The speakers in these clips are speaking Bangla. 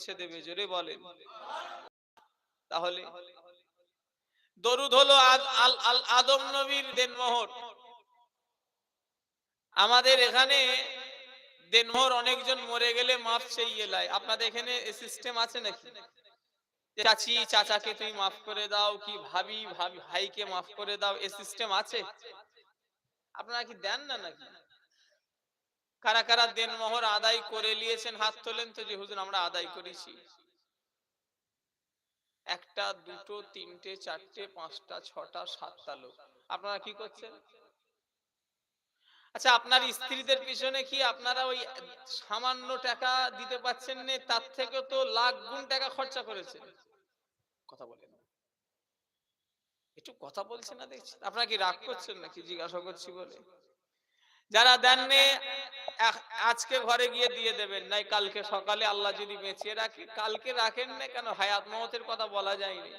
পৌঁছে দেবে, জোরে বলেন। তাহলে দরুদ হলো আদম নবীর দেনমোহর। আমাদের এখানে দেনমোহর অনেকজন মরে গেলে মাফ চাইয়ে লাই। আপনাদের এখানে সিস্টেম আছে নাকি? চাচি, চাচাকে তুমি মাফ করে দাও কি ভাবি ভাবি ভাইকে মাফ করে দাও, এ সিস্টেম আছে? আপনারা কি দেন না নাকি? কারা কারা দেনমোহর আদায় করে নিয়েছেন, হাত তোলেন তো যে, হুজুর আমরা আদায় করেছি। একটা, দুটো, তিনটে, চারটে, পাঁচটা, ছটা, সাতটা লোক। আপনারা কি করছেন? আচ্ছা আপনার স্ত্রীদের পিছনে কি আপনারা ওই সামান্য টাকা দিতে পাচ্ছেন না? তার থেকে তো লাখ গুণ টাকা খরচা করেছেন। কথা বলেন। একটু কথা বলছেন না দেখছি। আপনারা কি রাগ করছেন নাকি? জিজ্ঞাসা করছি বলে। যারা দেননি আজকে ঘরে গিয়ে দিয়ে দেবেন। নাই, কালকে সকালে আল্লাহ যদি বেঁচিয়ে রাখে, কালকে রাখেন না কেন? হায়াত মহতের কথা বলা যায়নি।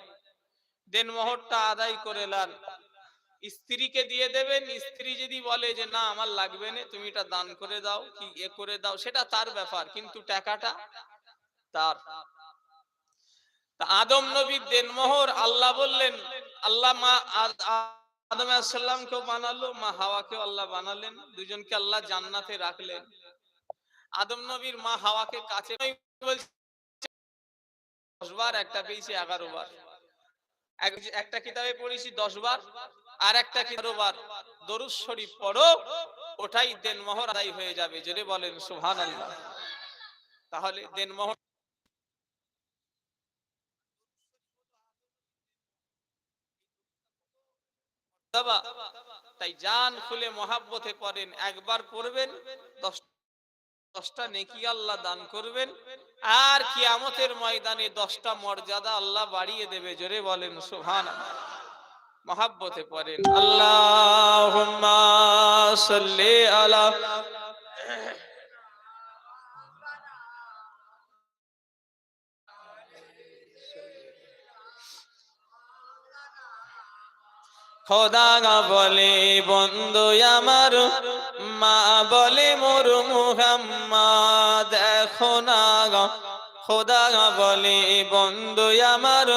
দেন মোহরটা আদায় করে লান স্ত্রীকে দিয়ে দেবেন। স্ত্রী যদি বলে যে, না, আমার লাগবে না, তুমি এটা দান করে দাও, কি এ করে দাও, সেটা তার ব্যাপার, কিন্তু টাকাটা তার। আদম নবীর দেনমোহর আল্লাহ বললেন, আল্লাহ মা আদম আলাইসাল্লামকেও বানালো, মা হাওয়াকেও আল্লাহ বানালেন দুজনকে আল্লাহ জান্নাতে রাখলেন। আদম নবীর মা হাওয়াকে কাছে দশ একটা পেয়েছি এগারো বার। এক- একটা কিতাবে পড়েছি দশ বার, আর একটা কিতাব বার। দরুদ শরীফ পড়ো, ওটাই দেনমোহর আদায় হয়ে যাবে, যদি বলেন সুহান আল্লাহ তাহলে দেনমোহর তাই জান খুলে মহাব্বতে পড়েন, একবার পড়বেন, দশ দশটা নেকি আল্লাহ দান করবেন, আর কিয়ামতের ময়দানে দশটা মর্যাদা আল্লাহ বাড়িয়ে দেবে, জোরে বলেন সুহান মহাব্বতে পড়েন আল্লাহ আলা খোদা বলে বন্ধু আমার, মা বলে মোর মুহাম্মদ। দেখো না খোদা বলে বন্ধু আমার,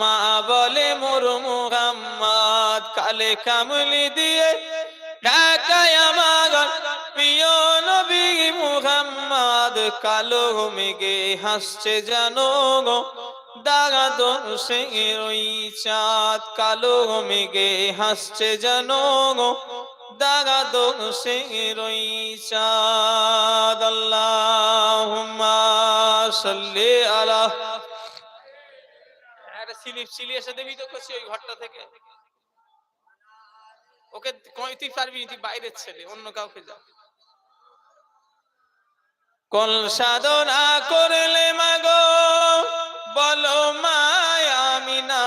মা বলে মোর মুহাম্মদ। কালে কামলি দিয়ে ঢাকায় আমার প্রিয় নবী মুহাম্মদ। কালো মেঘে হাসছে জানো গো দাগা দোষে ওই চাঁদ কালো মেঘে হাসছে জানো গো। দাগা দোষে ওই চাঁদ আল্লাহুম্মা সাল্লি আলা। একটা স্লিপ সিলি এসে দেবি তো করছি ওই ঘরটা থেকে। ওকে তুই পারবি তুই বাইরের ছেলে অন্য কাউকে যা। কোন সাধনা করলে মাগো? বলো মায়ামিনা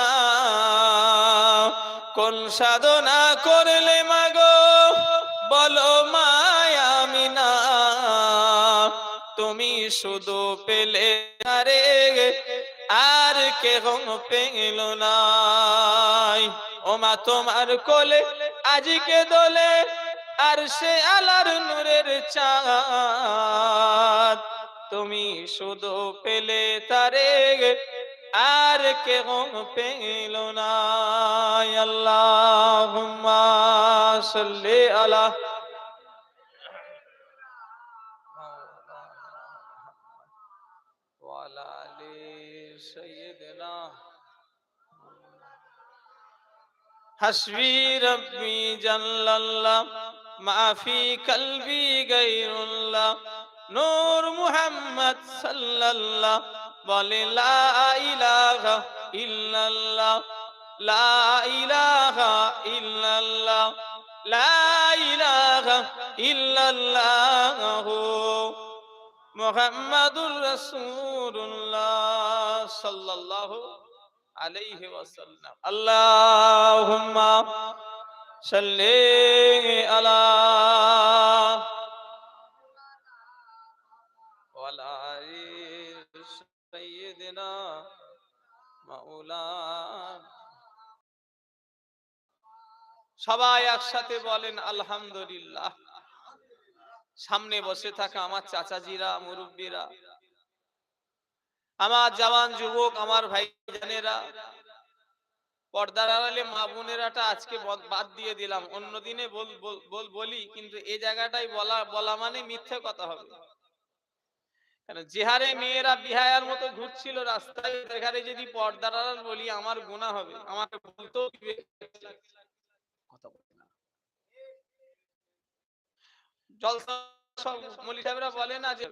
কোন সাধনা করলে মাগো? বলো মায়ামিনা তুমি শুধু পেলে আরে আর কে পেল নাই। ও মা, তোমার কোলে আজকে দোলে, আর সে আলার নূরের চাঁদ। তুমি শুধু পেলে তারে, আর কেহ পেল না। আল্লাহ সাল্লি আলা হাসবি রব্বি জাল্লাল্লাহ মাফি কলবি গাইরুল্লাহ নূর মুহাম্মদ সাল্লাল্লাহ বলে, লা ইলাহা ইল্লাল্লাহ, লা ইলাহা ইল্লাল্লাহ, লা ইলাহা ইল্লাল্লাহ মুহাম্মাদুর রাসূলুল্লাহ সাল্লাল্লাহু আলাইহি ওয়াসাল্লাম। আল্লাহুম্মা সাল্লি আলা সাইয়্যিদিনা মাওলানা সবাই একসাথে বলেন, আলহামদুলিল্লাহ। সামনে বসে থাকা আমার চাচাজিরা, মুরব্বীরা, আমার জওয়ান যুবক, আমার ভাই জানেরা পর্দার আড়ালে মা বোনেরাটা আজকে বাদ দিয়ে দিলাম। অন্যদিনে বল- বল- কিন্তু এই জায়গাটাই বলা বলা মানে মিথ্যে কথা হবে। কেন যে হারে মেয়েরা বিহায়ার মতো ঘুরছিল রাস্তায় সেখানে যদি পর্দার বলি, আমার গুণা হবে। আমাকে বলতেও কথা বলে না। বলে না যে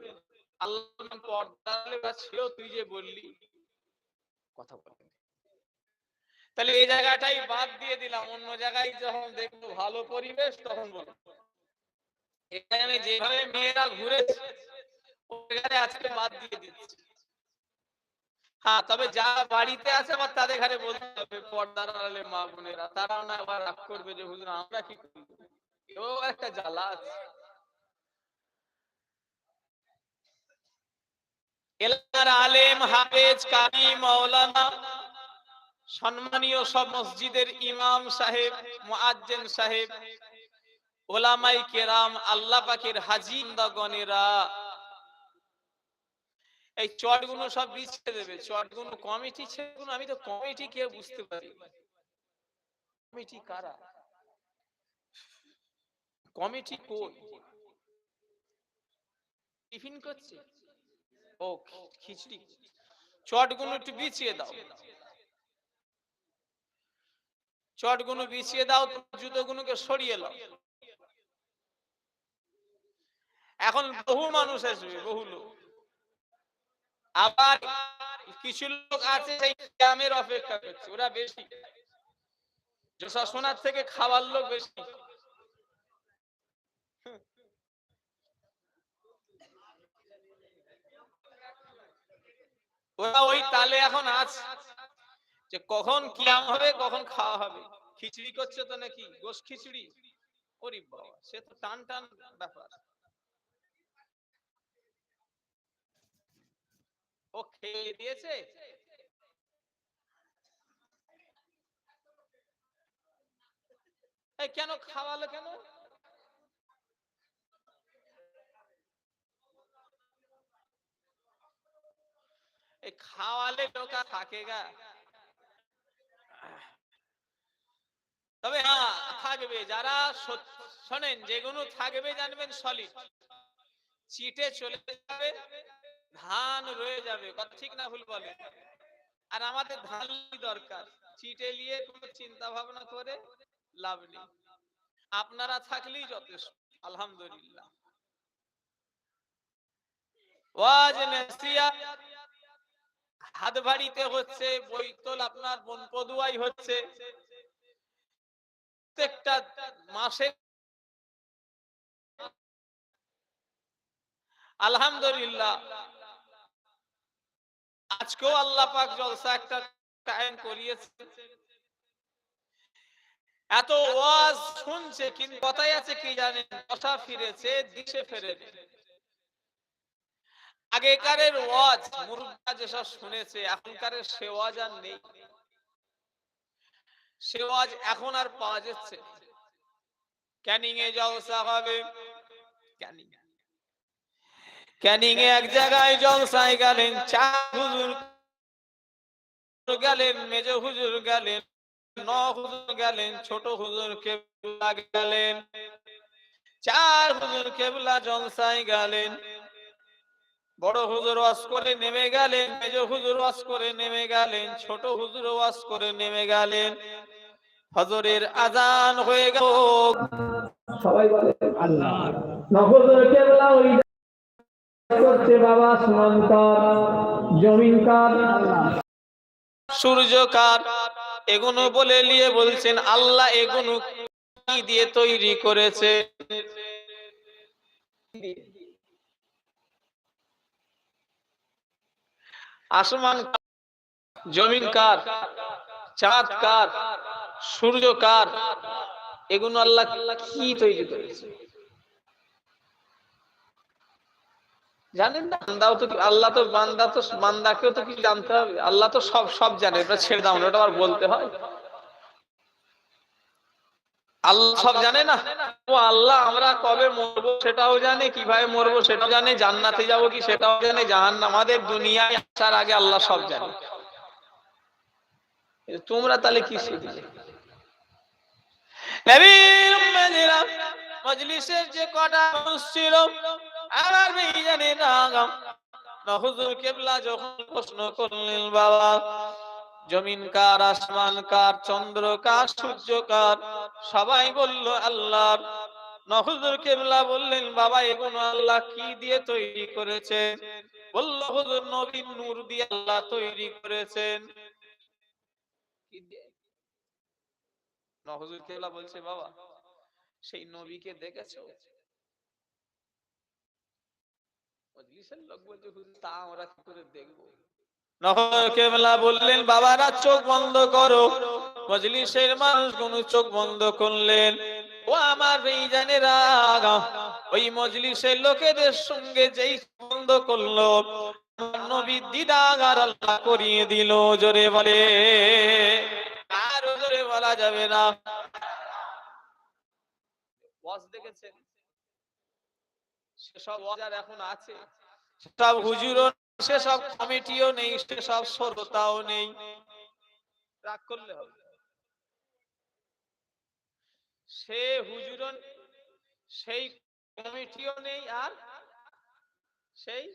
তাহলে এই জায়গাটাই বাদ দিয়ে দিলাম। অন্য জায়গায় যখন ভালো পরিবেশ, তখন যেভাবে মেয়েরা ঘুরেছে ওখানে আজকে বাদ দিয়ে হ্যাঁ তবে যারা বাড়িতে আছে আবার তাদের ঘরে বলতে হবে, পর্দার আড়ালে মা বোনেরা, তারাও না আবার রাগ করবে যে, হুজুর, আমরা কি করব এও একটা জ্বালা আছে। এলাকার আলেম, হাফেজ কারি মাওলানা, সম্মানীয় সব মসজিদের ইমাম সাহেব, মুআজ্জিন সাহেব, ওলামাই কেরাম, আল্লাহ পাকের হাজি গণেরা এই চটগুলো সব বিছিয়ে দেবে চটগুলো কমিটি ছেগুলো আমি তো কমিটি কে বুঝতে পারি। কমিটি কারা? কমিটি কই? টিফিন করছে? ও, খিচড়ি। চটগুলো একটু বিছিয়ে দাও। চটগুলো বিছিয়ে দাও, জুতোগুলোকে সরিয়ে নাও। এখন বহু মানুষ আসবে, বহু লোক। আবার কিছু লোক আছে সেই ক্যামের অপেক্ষা করছে, ওরা বেশি। সোনার থেকে খাবার লোক বেশি। ওরা ওই তালে এখন আছে। যে কখন কিয়াম হবে, কখন খাওয়া হবে। খিচড়ি করছে তো নাকি? গোস খিচড়ি? ওরি বাবা, সে তো টান টান ব্যাপার। ও খেয়ে দিয়েছে? কেন খাওয়ালো কেন? খাওয়ালে লোকা থাকে গা। তবে হ্যাঁ থাকবে। যারা শোনেন যেগুলো থাকবে জানবেন সলিড চিটে চলে যাবে। ধান রয়ে যাবে ঠিক না ভুল বলে? আর আমাদের ধান দরকার চিটে নিয়ে কোনো চিন্তা ভাবনা করে লাভ নেই। আপনারা থাকলেই যথেষ্ট, আলহামদুলিল্লাহ। হাত ভারিতে হচ্ছে, বৈতল আপনার বন পদুয়াই হচ্ছে। প্রত্যেকটা মাসে আলহামদুলিল্লাহ। আজকেও আল্লাহ পাক জলসা একটা কায়েম করিয়েছে এত ওয়াজ শুনছে কিন্তু কথাই আছে কি কথা ফিরেছে, দিশে ফেরে আগেকারের ওয়াজ মুরব্বা যেসব শুনেছে এখনকারের সে ওয়াজ আর নেই। সে ওয়াজ এখন আর পাওয়া যাচ্ছে ক্যানিং এ জলসা হবে। ক্যানিং। ক্যানিং এক জায়গায় জলসায় গেলেন চার হুজুর গেলেন, মেজ হুজুর গেলেন, ন হুজুর গেলেন, ছোট হুজুর কেবলা গেলেন, চার হুজুর কেবলা জলসায় গেলেন, বড় হুজুর ওয়াজ করে নেমে গেলেন, মেজ হুজুর ওয়াজ করে নেমে গেলেন, ছোট হুজুর ওয়াজ করে নেমে গেলেন, হজরের আজান হয়ে গেল। সবাই বলে আল্লাহ। করছে বাবা সমান কর, জমিন কর? সূর্য কার? এগুনো বলে নিয়ে বলছেন, আল্লাহ এগুলো কি দিয়ে তৈরি করেছে? আসমান জমিন কার, চাঁদ কার, সূর্য কার এগুলো আল্লাহ কি তৈরি করেছে? জানেন না? বান্দাও তো আল্লাহ তো বান্দা তো বান্দাকেও তো কিছু জানতে হবে? আল্লাহ তো সব সব জানে। এটা ছেড়ে দাও না ওটা আবার বলতে হয়। আল্লাহ সব জানে না? ও আল্লাহ, আমরা কবে মরবো সেটাও জানে, কীভাবে মরবো সেটাও জানে, জান্নাতে যাব কি সেটাও জানে জাহান আমাদের দুনিয়ায় আসার আগে আল্লাহ সব জানে। তোমরা তাহলে কি শিখলে নবীর মজলিসের যে কটা মানুষ ছিল আমার জানে যখন প্রশ্ন করলেন, বাবা, জমিন কার, আসমান কার, চন্দ্র কার, সূর্য কার? সবাই বলল, আল্লাহর। নহুজুর কেবলা বললেন, বাবা, এগুলো আল্লাহ কি দিয়ে তৈরি করেছেন? বলল, হুজুর নবীন নূর দিয়ে আল্লাহ তৈরি করেছেন। নহুজুর বলছে, বাবা, সেই নবীকে দেখেছ মজলিসের লোক বলছে হুজুর তা আমরা কি করে দেখব নহর বললেন বাবারা চোখ বন্ধ করো। মজলিসের চোখ বন্ধ করলেন। ও আমার ওই মজলিসের লোকেদের সঙ্গে যেই বন্ধ করল নবী দিদাগার আল্লাহ করিয়ে দিল। জোরে বলে। আর জোরে বলা যাবে না। ওয়াজ দেখেছেন? সেসব ওয়াজার এখন আছে সব হুজুরও সেসব কমিটিও নেই সেসব শ্রোতাও নেই রাগ করলে হবে সে হুজুর সেই কমিটিও নেই আর সেই।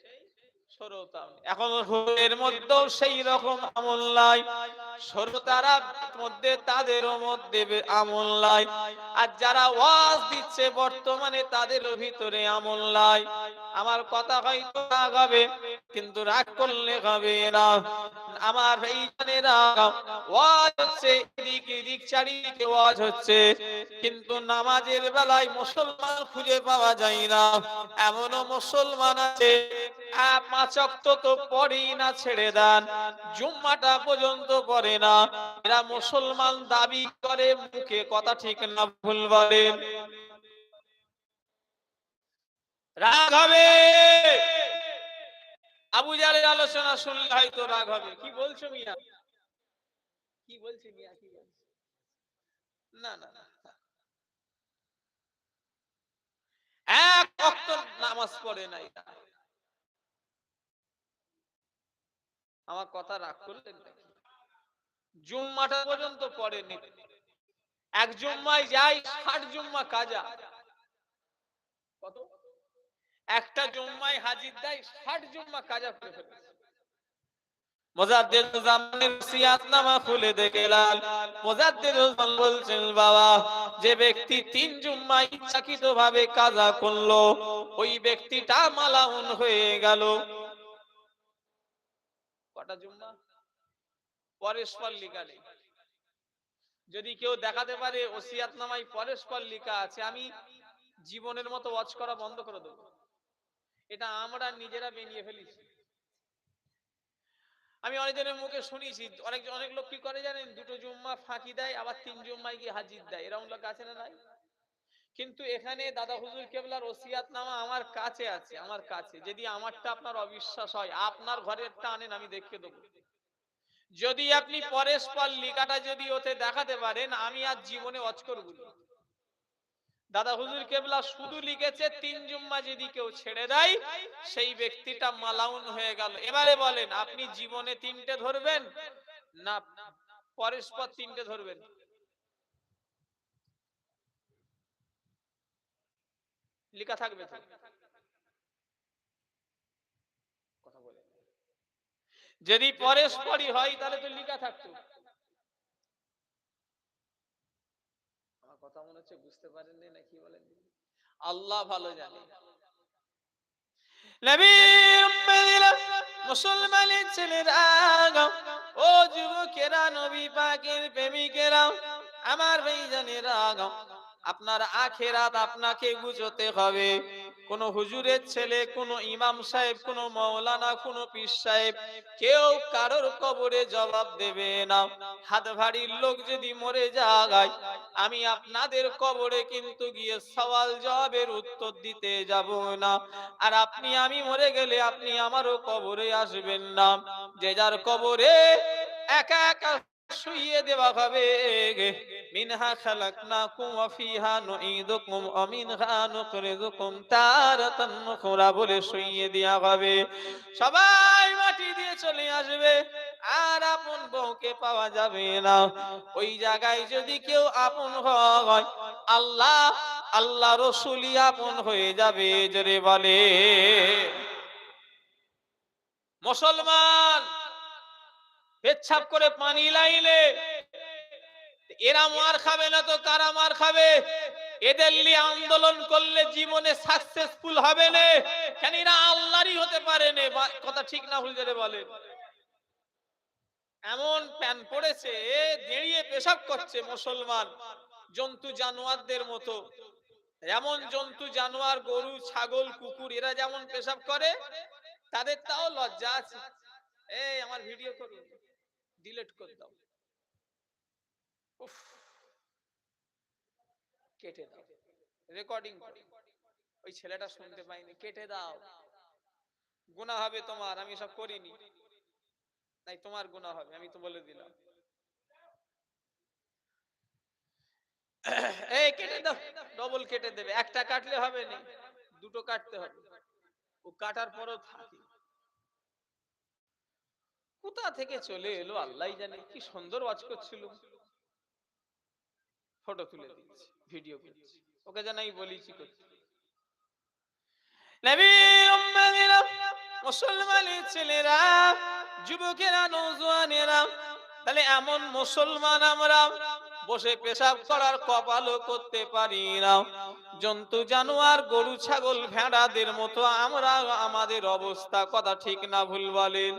আমার কথা হয়তো রাগ হবে, কিন্তু রাগ করলে হবে না। আমার এই ওয়াজ হচ্ছে এদিক চারিদিকে ওয়াজ হচ্ছে। কিন্তু নামাজের বেলায় মুসলমান খুঁজে পাওয়া যায় না। এমনও মুসলমান আছে পাঁচ তো পড়েই না, ছেড়ে দেন। জুম্মাটা পর্যন্ত পড়ে না। এরা মুসলমান দাবি করে, মুখে কথা ঠিক না, ভুল বলেন রাগ হবে। আবু জালের আলোচনা শুনলে হয়তো রাগ হবে। কি বলছো মিয়া? কি বলছি মিয়া, কি বলছি? না না। এক অক্ত নামাজ পড়ে নাই। আমার কথা রাগ করলেন নাকি? জুম্মাটা পর্যন্ত পড়েনি এক জুম্মায় যাই, ষাট জুম্মা কাজা। কত? একটা জুম্মায় হাজির দেয়, ষাট জুম্মা কাজা করে ফেলেছে যে ব্যক্তি তিন জুম্মা ইচ্ছাকৃত ভাবে কাজা করল, ওই ব্যক্তিটা মালাউন হয়ে গেল। কটা জুম্মা। পরস্পর লিখা নেই। যদি কেউ দেখাতে পারে ওসিয়াত নামাই পরস্পর লিখা আছে, আমি জীবনের মতো ওয়াচ করা বন্ধ করে দেবো। এটা আমরা নিজেরা বেরিয়ে ফেলেছি। আমি অনেকজনের মুখে শুনেছি, অনেক অনেক লোক কি করে জানেন? দুটো জুম্মা ফাঁকি দেয়, আবার তিন জুম্মায় গিয়ে হাজির দেয়। এরকম লোক আছে না নাই? কিন্তু এখানে দাদা হুজুর কেবলার ওসিয়াত নামা আমার কাছে আছে, আমার কাছে। যদি আমারটা আপনার অবিশ্বাস হয়, আপনার ঘরেরটা আনেন আমি দেখে দেবো। যদি আপনি পরস্পর লিখাটা যদি ওতে দেখাতে পারেন, আমি আর জীবনে অচ করব দাদা হুজুর কেবলা শুধু লিখেছে, তিন জুম্মা যদি কেউ ছেড়ে দেয়, সেই ব্যক্তিটা মালাউন হয়ে গেল। এবারে বলেন, আপনি জীবনে তিনটে ধরবেন না পরস্পর তিনটে ধরবেন? লেখা থাকবে তো। কথা বলে যদি পরস্পরই হয় তাহলে তো লেখা থাকতো। আমার কথা মনে হচ্ছে বুঝতে পারেননি না কি বলেন আল্লাহ ভালো জানে। মুসলমানের ছেলেরা ও যুবকেরা নবী পাকের প্রেমিকেরা আমার ভাইজানেরা আপনার আখেরাত আপনাকে বুঝতে হবে। কোন হুজুরের ছেলে, কোন ইমাম সাহেব, কোন মৌলানা কোন পীর সাহেব কেউ কারোর কবরে জবাব দেবে না। হাত ভারীর লোক যদি মরে যায়, আমি আপনাদের কবরে কিন্তু গিয়ে সওয়াল জবাবের উত্তর দিতে যাব না। আর আপনি, আমি মরে গেলে আপনি আমারও কবরে আসবেন না। যে যার কবরে একা একা শুইয়ে দেওয়া হবে। মিনহা ফিহা বলে শুইয়ে দেয়া হবে। সবাই মাটি দিয়ে চলে আসবে। আর আপন বউকে পাওয়া যাবে না। ওই জায়গায় যদি কেউ আপন হয়, আল্লাহ আল্লাহ রসুলি আপন হয়ে যাবে, জোরে বলে। মুসলমান পেচ্ছাপ করে পানি লাইলে, এরা মার খাবে না তো কারা মার খাবে? এদের নিয়ে আন্দোলন করলে জীবনে সাকসেসফুল হবে না। কেন এরা আল্লাহরই হতে পারে না। কথা ঠিক না ভুল জোরে বলে। এমন প্যান পড়েছে, দাঁড়িয়ে পেশাব করছে মুসলমান, জন্তু জানোয়ারদের মতো। এমন জন্তু, জানোয়ার, গরু, ছাগল, কুকুর, এরা যেমন পেশাব করে, তাদের তাও লজ্জা আছে। এই, আমার ভিডিও করুন। ডিলিট করে দাও। কেটে দাও। রেকর্ডিং ওই ছেলেটা শুনতে পাইনি। কেটে দাও। গুনাহ হবে তোমার, আমি সব করিনি। তাই তোমার গুনাহ হবে, আমি তো বলে দিলাম। এই, কেটে দাও। ডবল কেটে দেবে। একটা কাটলে হবে না। দুটো কাটতে হবে। ও কাটার পরও থাকে। কোথা থেকে চলে এলো? আল্লাহ জানে। কি সুন্দর ওয়াচ করছিল। ফটো তুলে দিচ্ছি ভিডিও করছি। ওকে জানাই বলিছি করতে। নবীর উম্মতিরা মুসলমানের ছেলেরা, যুবকেরা নৌজওয়ানেরা তাহলে এমন মুসলমান আমরা বসে পেশাব করার কপালও করতে পারি না। জন্তু, জানোয়ার, গরু, ছাগল, ভেড়াদের মতো আমরা আমাদের অবস্থা কথা ঠিক না ভুল বলেন।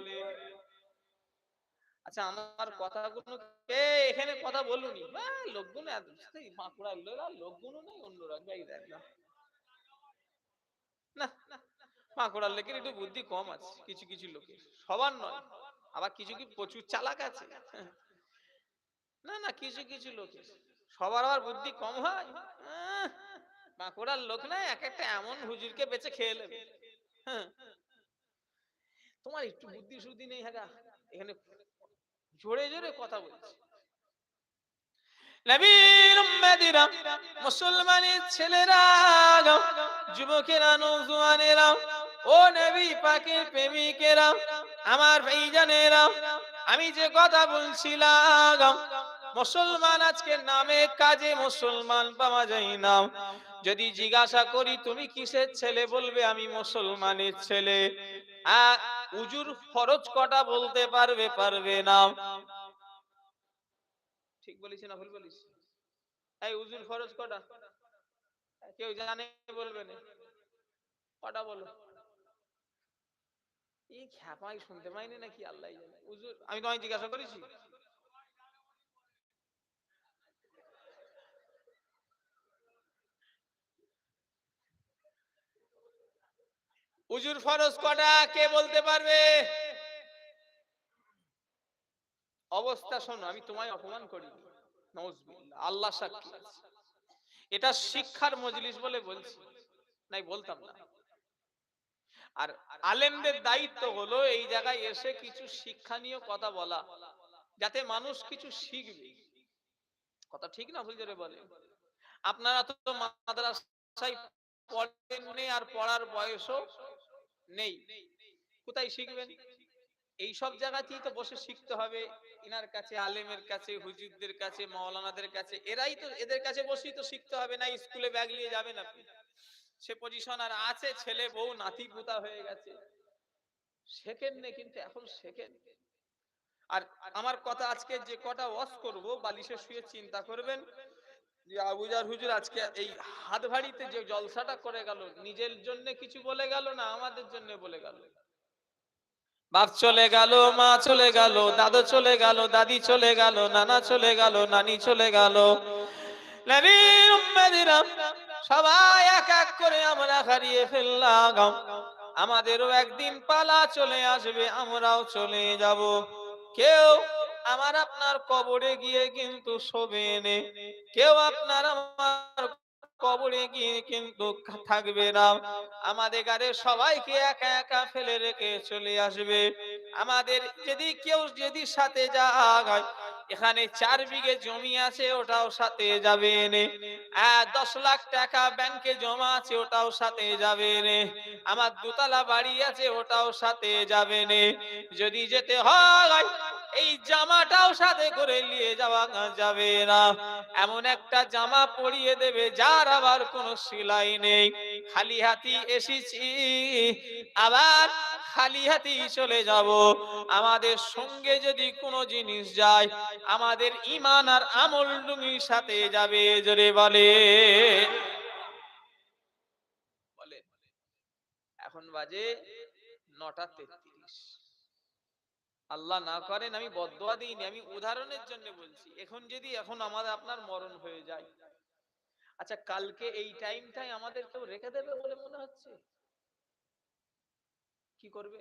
আচ্ছা আমার কথাগুলো কে এখানে কথা বলুনি? লোকগুলো এত বাঁকুড়ার লোকরা লোকগুলো নেই অন্য দেখ না লোকের একটু বুদ্ধি কম আছে, কিছু কিছু লোকের। সবার নয়, আবার কিছু কি প্রচুর চালাক আছে? না না, কিছু কিছু লোকের। সবার আবার বুদ্ধি কম হয়? বাঁকুড়ার লোক না এক একটা এমন হুজুরকে বেঁচে খেয়ে নেবে। হ্যাঁ। তোমার একটু বুদ্ধি শুদ্ধি নেই হ্যাঁ এখানে জোরে জোরে কথা বলছি। মুসলমানের ছেলেরা যুবকেরা ও নবী প্রেমিকেরা, আমার ভাইজানেরা, আমি যে কথা বলছিলাম মুসলমান আজকে নামে কাজে মুসলমান পাওয়া যায় না। যদি জিজ্ঞাসা করি, তুমি কিসের ছেলে? বলবে, আমি মুসলমানের ছেলে। উজুর ফরজ কটা বলতে পারবে পারবে না। ঠিক বলিস না, ভুল বলিস। এই উজুর ফরজ কটা? কেউ জানে, বলবে না। কটা বলো? এই খ্যাপাই শুনতে পাইনি নাকি আল্লাহ জানে। উজুর আমি তোমায় জিজ্ঞাসা করেছি? উজুর ফরজ কটা? কে বলতে পারবে? অবস্থা শোনো, আমি তোমায় অপমান করি আল্লাহ এটা শিক্ষার মজলিস বলে বলছি। নাই, বলতাম না। আর আলেমদের দায়িত্ব হলো এই জায়গায় এসে কিছু শিক্ষণীয় কথা বলা, যাতে মানুষ কিছু শিখবে। কথা ঠিক না ভুল জোরে বলে? আপনারা তো মাদ্রাসায় পড়েননি আর পড়ার বয়সও নেই। কোথায় শিখবেন? এই সব জায়গাতেই তো বসে শিখতে হবে। ইনার কাছে, আলেমের কাছে, হুজুরদের কাছে, মাওলানাদের কাছে, এরাই তো এদের কাছে বসেই তো শিখতে হবে না, স্কুলে ব্যাগ নিয়ে যাবেন আপনি। সে পজিশন আর আছে, ছেলে, বউ, নাতি, পুতা হয়ে গেছে। শেখেন নে কিন্তু, এখন শেখেন। আর আমার কথা আজকে যে কটা ওয়াশ করব, বালিশে শুয়ে চিন্তা করবেন আবুজার হুজুর আজকে এই হাত ভাড়িতে যে জলসাটা করে গেল, নিজের জন্য কিছু বলে গেল না আমাদের জন্য বলে গেল? বাপ চলে গেল, মা চলে গেল, দাদু চলে গেল, দাদি চলে গেল, নানা চলে গেল, নানি চলে গেল। সবাই এক এক করে আমরা হারিয়ে ফেললাম। আমাদেরও একদিন পালা চলে আসবে, আমরাও চলে যাব। কেউ আমার আপনার কবরে গিয়ে কিন্তু শোবে নে। কেউ আপনার আমার কবরে গিয়ে কিন্তু থাকবে না। আমাদের গাড়ে সবাইকে একা একা ফেলে রেখে চলে আসবে। আমাদের যদি কেউ যদি সাথে যায় এখানে চার বিঘে জমি আছে, ওটাও সাথে যাবে নে। দশ লাখ টাকা ব্যাংকে জমা আছে, ওটাও সাথে যাবে নে। আমার দুতলা বাড়ি আছে, ওটাও সাথে যাবে নে। যদি যেতে হয় এই জামাটাও সাথে করে নিয়ে যাওয়া যাবে না। এমন একটা জামা পরিয়ে দেবে, যার আবার কোনো সেলাই নেই। খালি হাতি এসেছি, আবার খালি হাতি চলে যাব। আমাদের সঙ্গে যদি কোনো জিনিস যায়, আমাদের ইমান আর আমল ডুঙ্গির সাথে যাবে, জোরে বলে। এখন বাজে নটা তেত্রিশ। আল্লাহ না করেন আমি বদোয়া দিইনি আমি উদাহরণের জন্য বলছি। এখন যদি এখন আমাদের আপনার মরণ হয়ে যায়। আচ্ছা কালকে এই টাইমটাই আমাদের কেউ রেখে দেবে বলে মনে হচ্ছে? কি করবে?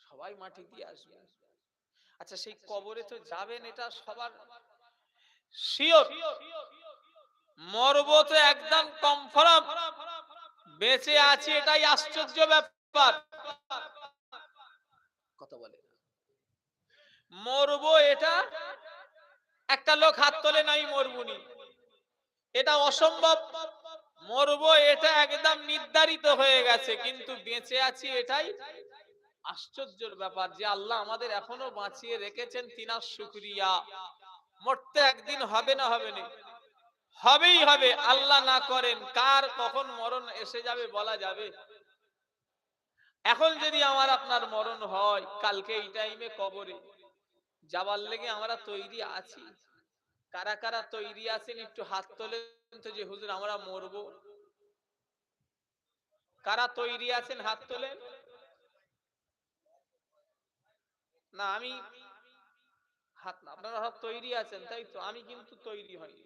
সবাই মাটি দিয়ে আসবে। আচ্ছা সেই কবরে তো যাবেন এটা সবার শিওর। মরব তো একদম কনফার্ম বেঁচে আছি এটাই আশ্চর্য ব্যাপার। কথা বলে মরবো এটা একটা লোক হাত তোলে নাই মরবুনি এটা অসম্ভব। মরবো এটা একদম নির্ধারিত হয়ে গেছে, কিন্তু বেঁচে আছি এটাই আশ্চর্যের ব্যাপার যে আল্লাহ আমাদের এখনও বাঁচিয়ে রেখেছেন তিনার শুক্রিয়া। মরতে একদিন হবে না হবে না? হবেই হবে, আল্লাহ না করেন, কার কখন মরণ এসে যাবে বলা যাবে? এখন যদি আমার আপনার মরণ হয়, কালকে এই টাইমে কবরে যাবার লেগে আমরা তৈরি আছি। কারা কারা তৈরি আছেন একটু হাত তোলেন তো যে, হুজুর, আমরা মরবো। কারা তৈরি আছেন হাত তোলেন? না, আমি হাত না, আপনারা সব তৈরি আছেন, তাই তো? আমি কিন্তু তৈরি হইনি।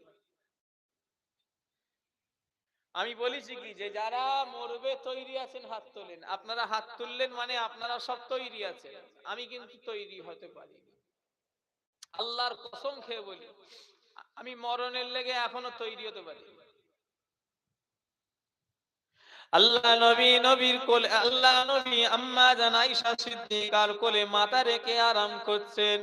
আমি বলেছি কি, যে যারা মরবে তৈরি আছেন, হাত তোলেন। আপনারা হাত তুললেন মানে আপনারা সব তৈরি আছেন। আমি কিন্তু তৈরি হতে পারি আল্লাহর কসম খেয়ে বলি, আমি মরণের লেগে এখনও তৈরি হতে পারি। আল্লাহ নবী নবীর কোলে, আল্লাহ নবী আম্মা জান আয়েশা সিদ্দিকার কোলে মাথা রেখে আরাম করছেন।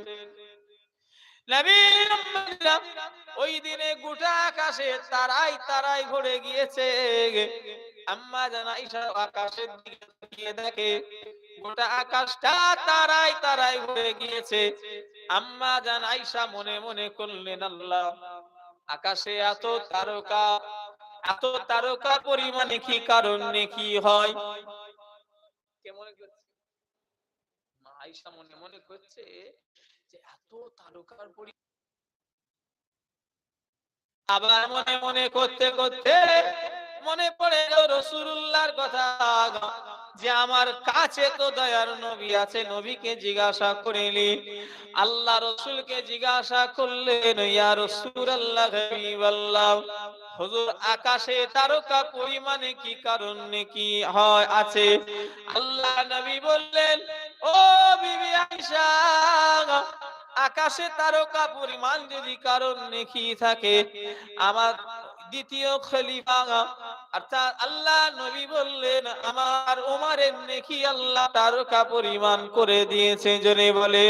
ওই দিনে গোটা আকাশে তারাই তারাই ভরে গিয়েছে। আম্মা আকাশের দিকে তাকিয়ে দেখে, গোটা আকাশটা তারাই তারাই ভরে গিয়েছে। আম্মা জান আয়েশা মনে মনে করলেন, আল্লাহ, আকাশে এত তারকা এত তারকা পরিমাণে কি কারণ কি হয়? আয়েশা মনে মনে করছে যে এত তারকার পরি আবার মনে মনে করতে করতে মনে পড়ে গেল রসুল্লাহর কথা। যে আমার কাছে তো দয়ার নবী আছে, নবীকে জিজ্ঞাসা করিলি আল্লাহ রসুলকে জিজ্ঞাসা করলেন, ইয়া রসুল আল্লাহ আল্লাহ হুজুর, আকাশে তারকা পরিমাণে কি কারণ কি হয় আছে? আল্লাহ নবী বললেন, ও বিবি আয়েশা, আকাশে তারকা পরিমাণ যদি কারণ নেকি থাকে, আমার দ্বিতীয় খলিফা অর্থাৎ আল্লাহ নবী বললেন, আমার ওমারের নেকি আল্লাহ তারকা পরিমাণ করে দিয়েছে। জনে বলে।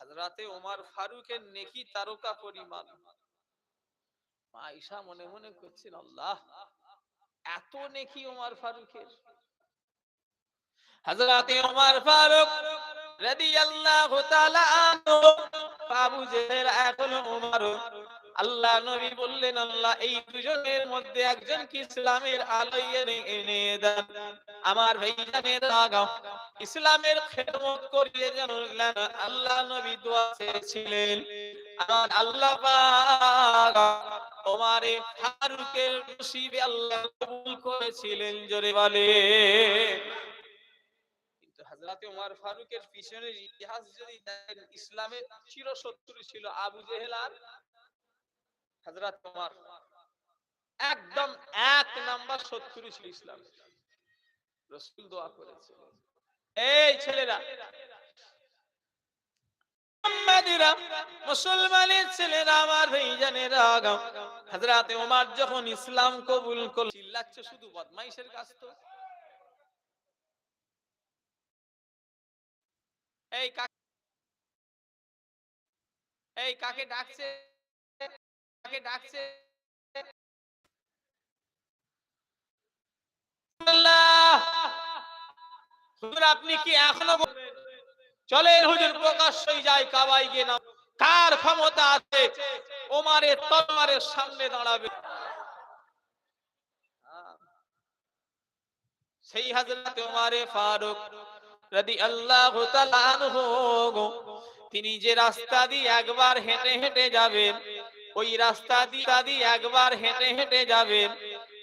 হাজরাতে ওমর ফারুকের নেকি তারকা পরিমাণ। মা ঈশা মনে মনে করছেন, আল্লাহ, এত নেকি ওমর ফারুকের। হযরতে ওমর ফারুক রাদিয়াল্লাহু তাআলা আনহু জেহেল এখন ওমর আল্লাহ নবী বললেন, আল্লাহ, এই দুজনের মধ্যে একজনকে ইসলামের আলো এনে দেন। আমার ভাইজানের আগাম ইসলামের খেদমত করিয়ে জানলেন আল্লাহ নবী দোয়া চেয়েছিলেন। আমার আল্লাহ ওমারে ফারুকের নসিবে আল্লাহ কবুল করেছিলেন, জোরে বলে। হযরতে ওমর ফারুকের পিছনের ইতিহাস যদি দেখেন, ইসলামের চিরশত্রু ছিল আবু জেহেল আর একদম এক শত্রু ছিল ইসলাম। রসুল দোয়া করেছে। এই ছেলেরা যখন ইসলাম কবুল করল শুধু বদমাইশের কাজ তো। এই কাকে ডাকছে? কাকে ডাকছে। আপনি কি এখনও চলেন হুজুর, প্রকাশ্যই যায় কাবাই গিয়ে নাম কার ক্ষমতা আছে? ওমারের তলোয়ারের সামনে দাঁড়াবে। সেই হাজরত ওমারে ফারুক রাদি আল্লাহ তিনি যে রাস্তা দিয়ে একবার হেঁটে হেঁটে যাবেন ওই রাস্তা দিয়ে একবার হেঁটে হেঁটে যাবেন।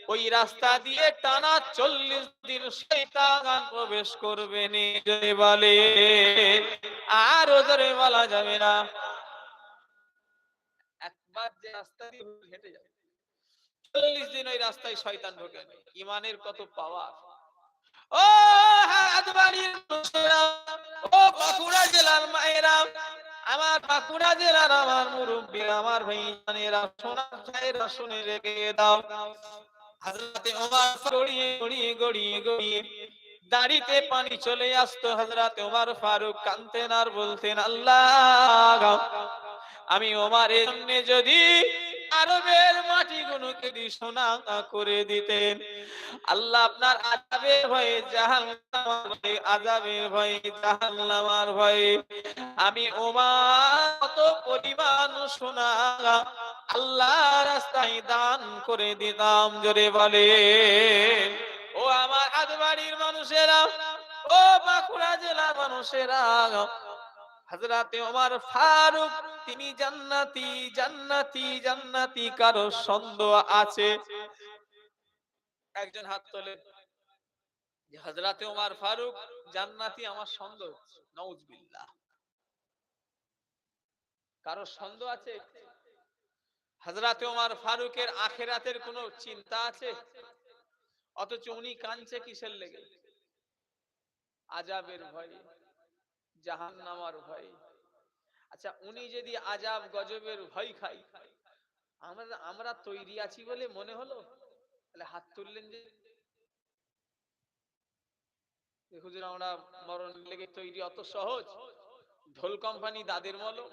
ওই রাস্তা দিয়ে টানা চল্লিশ দিন শৈতান প্রবেশ করবে বলে। আর জোরে বলা যাবে না। চল্লিশ দিন ওই রাস্তায় শয়তান ঢোকে ইমানের কত পাওয়ার। ও হাতবাড়ির ও বাঁকুড়া জেলার মায়েরা, আমার বাঁকুড়া জেলার আমার মুরব্বী, আমার ভাইজানেরা সোনার ভাইরা শুনে রেখে দাও। হাজরাতে ওমর গড়িয়ে গড়িয়ে গড়িয়ে গড়িয়ে দাড়িতে পানি চলে আসতো। হাজরাতে ওমর ফারুক কানতেন আর বলতেন, আল্লাহ আমি ওমারের জন্য যদি আরবের মাটিগুলোকে দি সোনা করে দিতেন। আল্লাহ আপনার আজাবের ভয়ে, জাহান্নামার ভয়ে, আজাবের ভয়ে, জাহান্নামার ভয়ে। আমি ওমার কত পরিমাণ সোনা আল্লাহ রাস্তায় দান করে দিতাম, জোরে বলে। ও আমার আদবাড়ির মানুষেরা, ও বাঁকুড়া জেলার মানুষেরা হাজরাতে ওমর ফারুক, তিনি জান্নাতি জান্নাতি জান্নাতি, কারও সন্দেহ আছে? একজন হাত তোলে। হজরতে ওমর ফারুক জান্নাতি, আমার সন্দেহ নউজবিল্লাহ। কারও সন্দেহ আছে? হজরতে ওমর ফারুকের আখেরাতের কোনো চিন্তা আছে? অথচ উনি কাঁদছে কিসের লেগে? আজাবের ভয়। জাহান্নামার ভয়। আচ্ছা উনি যদি আজাব গজবের ভয় খাই আমরা আমরা তৈরি আছি বলে মনে হলো? তাহলে হাত তুললেন যে হুজুর, আমরা মরণ লেগে তৈরি অত সহজ। ঢোল কোম্পানি দাদের মলম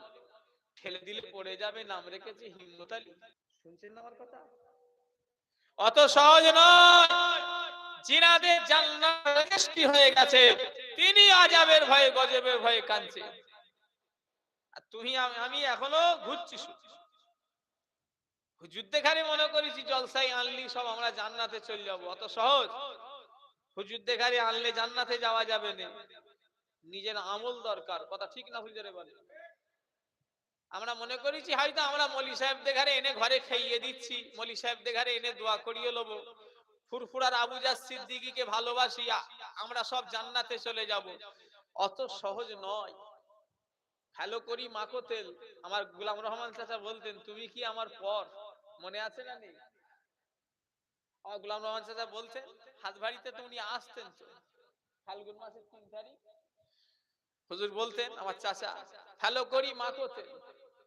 ঠেলে দিলে পড়ে যাবে, নাম রেখেছে হিম্মত আলী। শুনছেন না আমার কথা? অত সহজ নয়। জিনাদের জান্নাত হয়ে গেছে। তিনি আজাবের ভয়ে, গজবের ভয়ে কাঁদছে। তুমি আমি এখনও ঘুরছি শুধু। হুজুর মনে করেছি জলসাই আনলি, সব আমরা জান্নাতে চলে যাব। অত সহজ। হুজুর দেখারে আনলে জান্নাতে যাওয়া যাবে না। নিজের আমল দরকার। কথা ঠিক না হুজুরে বলে আমরা মনে করেছি, হয়তো আমরা মলি সাহেব দেখারে এনে ঘরে খাইয়ে দিচ্ছি। মলি সাহেব দেখারে এনে দোয়া করিয়ে লবো। ফুরফুরার আবু জাস সিদ্দিকীকে ভালোবাসি আ- আমরা সব জান্নাতে চলে যাব। অত সহজ নয়। ভালো করি মাখো তেল। আমার গোলাম রহমান চাচা বলতেন, তুমি কি আমার পর? মনে আছে না নেই? আমার গোলাম রহমান চাচা বলতেন হাত বাড়িতে তো উনি আসতেন ফাল্গুন মাসের তিন তারিখ? হুজুর বলতেন আমার চাচা, হ্যালো করি মাখো তেল।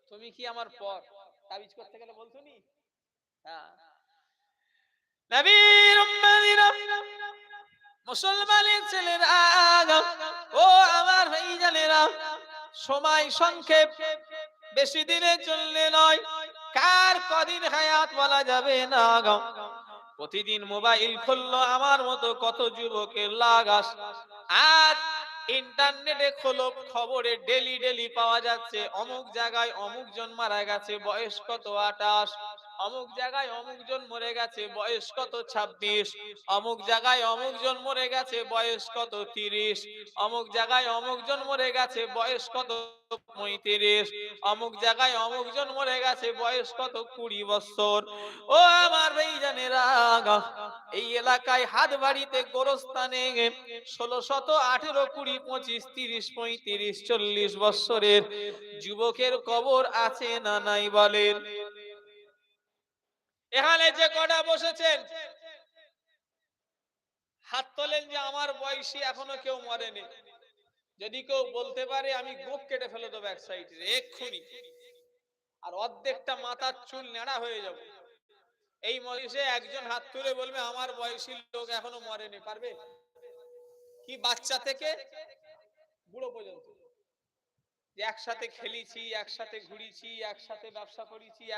তুমি কি আমার পর? তাবিজ করতে গেলে বলতো নি? হ্যাঁ। ও আমার সময় সংক্ষেপ বেশি নয়। কার কদিন হায়াত বলা যাবে না প্রতিদিন মোবাইল খুললো, আমার মতো কত যুবকের লাগাস। আজ ইন্টারনেটে খোলো, খবরে ডেলি ডেলি পাওয়া যাচ্ছে, অমুক জায়গায় অমুক জন মারা গেছে, বয়স কত আটাশ? অমুক জায়গায় অমুক জন মরে গেছে, বয়স কত ছাব্বিশ? অমুক জায়গায় অমুক জন মরে গেছে, বয়স কত তিরিশ? অমুক জায়গায় অমুক জন মরে গেছে, বয়স কত পঁয়ত্রিশ? অমুক জায়গায় অমুক জন মরে গেছে, বয়স কত কুড়ি বছর? ও আমার এই জানে ভাইজানেরা এই এলাকায় হাত বাড়িতে গোরস্থানে ষোলো শত আঠেরো কুড়ি পঁচিশ তিরিশ পঁয়ত্রিশ চল্লিশ বছরের যুবকের কবর আছে না নাই বলেন? এখানে যে কটা বসেছেন, হাত তোলেন যে আমার বয়সী এখনও কেউ মরেনি। যদি কেউ বলতে পারে, আমি গোপ কেটে ফেলে দেবো এক সাইডে, এক্ষুনি। আর অর্ধেকটা মাথার চুল নেড়া হয়ে যাবে। এই মরিষে একজন হাত তুলে বলবে, আমার বয়সী লোক এখনও মরেনি। পারবে? কি বাচ্চা থেকে? বুড়ো পর্যন্ত। একসাথে খেলেছি, একসাথে ঘুরেছি, একসাথে ব্যবসা করেছি